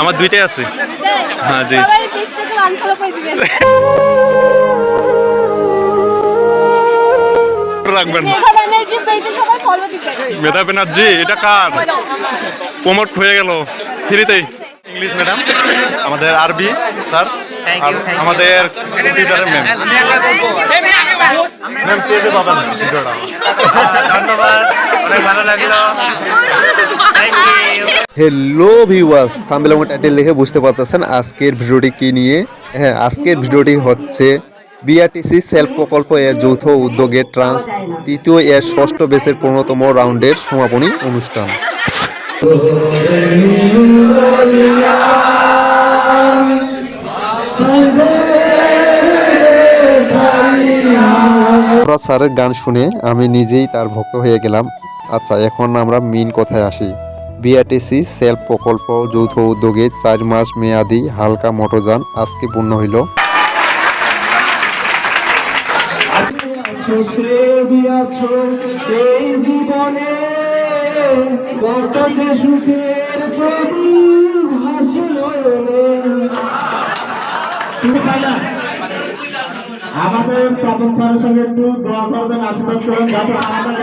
আমার দুইটাই আছে। হ্যাঁ, জি। রাখবেন মেঘা ব্যানার্জি পেজে সবাই ফলো দিবেন। মেধা ব্যানার্জি এটা কার? প্রমোট হয়ে গেল। ফ্রিতেই। ইংলিশ ম্যাডাম আমাদের আরবি স্যার। আমাদের কম্পিউটারের ম্যাম ম্যাম পেজে পাবেন ধন্যবাদ অনেক ভালো লাগল। হ্যালো ভিউয়ার্স এবং টাইটেল লিখে বুঝতে পারতেছেন আজকের ভিডিওটি কি নিয়ে। হ্যাঁ আজকের ভিডিওটি হচ্ছে বিআরটিসি সেলফ প্রকল্প এর যৌথ উদ্যোগে ট্রান্স তৃতীয় এর ষষ্ঠ বেসের পনেরোতম রাউন্ডের সমাপনী অনুষ্ঠান। স্যারের গান শুনে আমি নিজেই তার ভক্ত হয়ে গেলাম। আচ্ছা এখন আমরা মেইন কথায় আসি। বিআরটিসি সেল প্রকল্প যৌথ উদ্যোগে চার মাস মেয়াদি হালকা মোটরযান আজকে পূর্ণ হইল। আমাদের তপন স্যারের সঙ্গে একটু দোয়া করবেন, আশীর্বাদ করবেন, যাতে আমাদের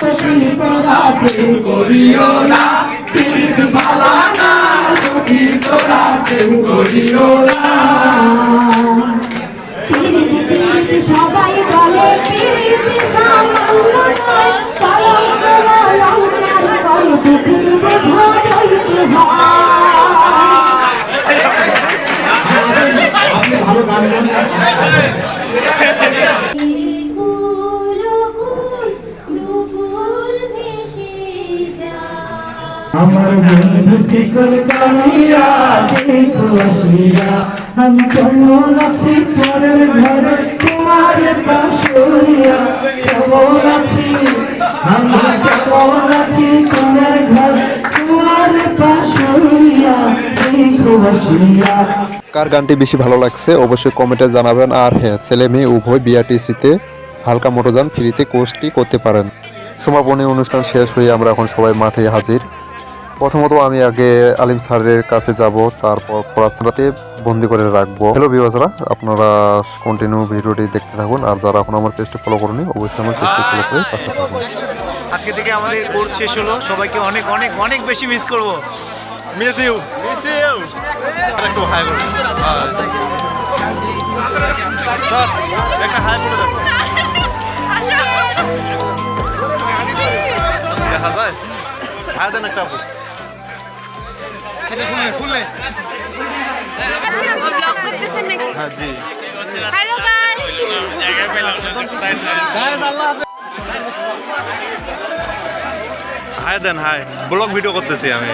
হয় তোরা প্রেম করিও না। পীড়িত ভালা সবাই আমার বন্ধু চিকন দেখো আসিয়া আমি কেমন আছি পরের ঘরে? তোমার কেমন আছি? কেমন আছি তোমার ঘরে? তোমার দেখো আসিয়া কার গানটি বেশি ভালো লাগছে অবশ্যই কমেন্টে জানাবেন। আর হ্যাঁ ছেলে মেয়ে উভয় বিআরটিসিতে হালকা মোটরযান ফ্রিতে কোর্সটি করতে পারেন। সমাপনী অনুষ্ঠান শেষ হয়ে আমরা এখন সবাই মাঠে হাজির। প্রথমত আমি আগে আলিম স্যারের কাছে যাব তারপর পড়াশোনাতে বন্দি করে রাখব। হ্যালো বিবাসরা আপনারা কন্টিনিউ ভিডিওটি দেখতে থাকুন আর যারা এখন আমার পেজটি ফলো করুন অবশ্যই আমার পেজটি ফলো করে পাশে থাকুন। আজকে থেকে আমাদের কোর্স শেষ হলো। সবাইকে অনেক অনেক অনেক বেশি মিস করব। মিস ইউ মিস ইউ একটু হাই বলুন স্যার একটা হাই বলে দেন দেখা যায়। হাই দেন একটা ব্লগ করতেছেন নাকি? হ্যাঁ জি। হ্যালো গাইস হাই দেন হাই ব্লগ ভিডিও করতেছি আমি।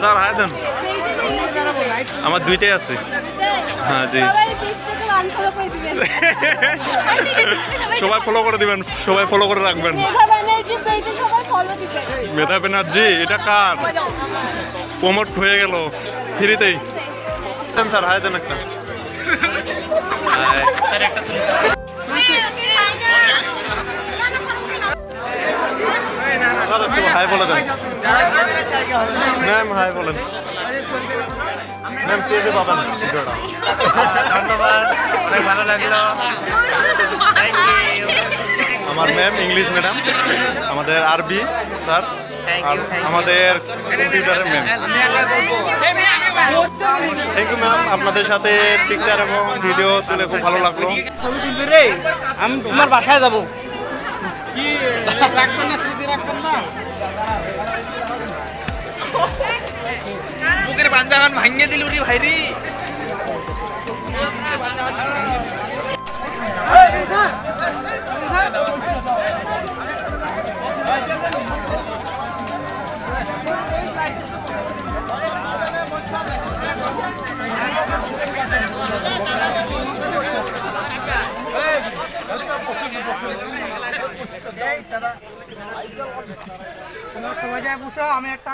স্যার হাই দেন। আমার দুইটাই আছে। হ্যাঁ জি। সবাই ফলো করে দিবেন সবাই ফলো করে রাখবেন। মেধা ব্যানার্জি এটা কার? প্রমোট হয়ে গেল ফ্রিতেই। স্যার হাই দেন একটা। হাই। স্যার একটু হাই বলে দেন। ম্যাম হাই বলেন। ম্যাম পেজে পাবেন? ধন্যবাদ। অনেক ভালো লাগল। আমার ম্যাম ইংলিশ ম্যাডাম আমাদের আরবি স্যার আর আমাদের কম্পিউটারের ম্যাম থ্যাংক ইউ ম্যাম আপনাদের সাথে পিকচার এবং ভিডিও তুলে খুব ভালো লাগল। ছবি তুলবে রে আমি তোমার বাসায় যাব। কি রাখবেন না স্মৃতি রাখবেন না? বুকের পাঞ্জাবান ভাঙিয়ে দিল রে ভাই সবাই যায় বসো আমি একটা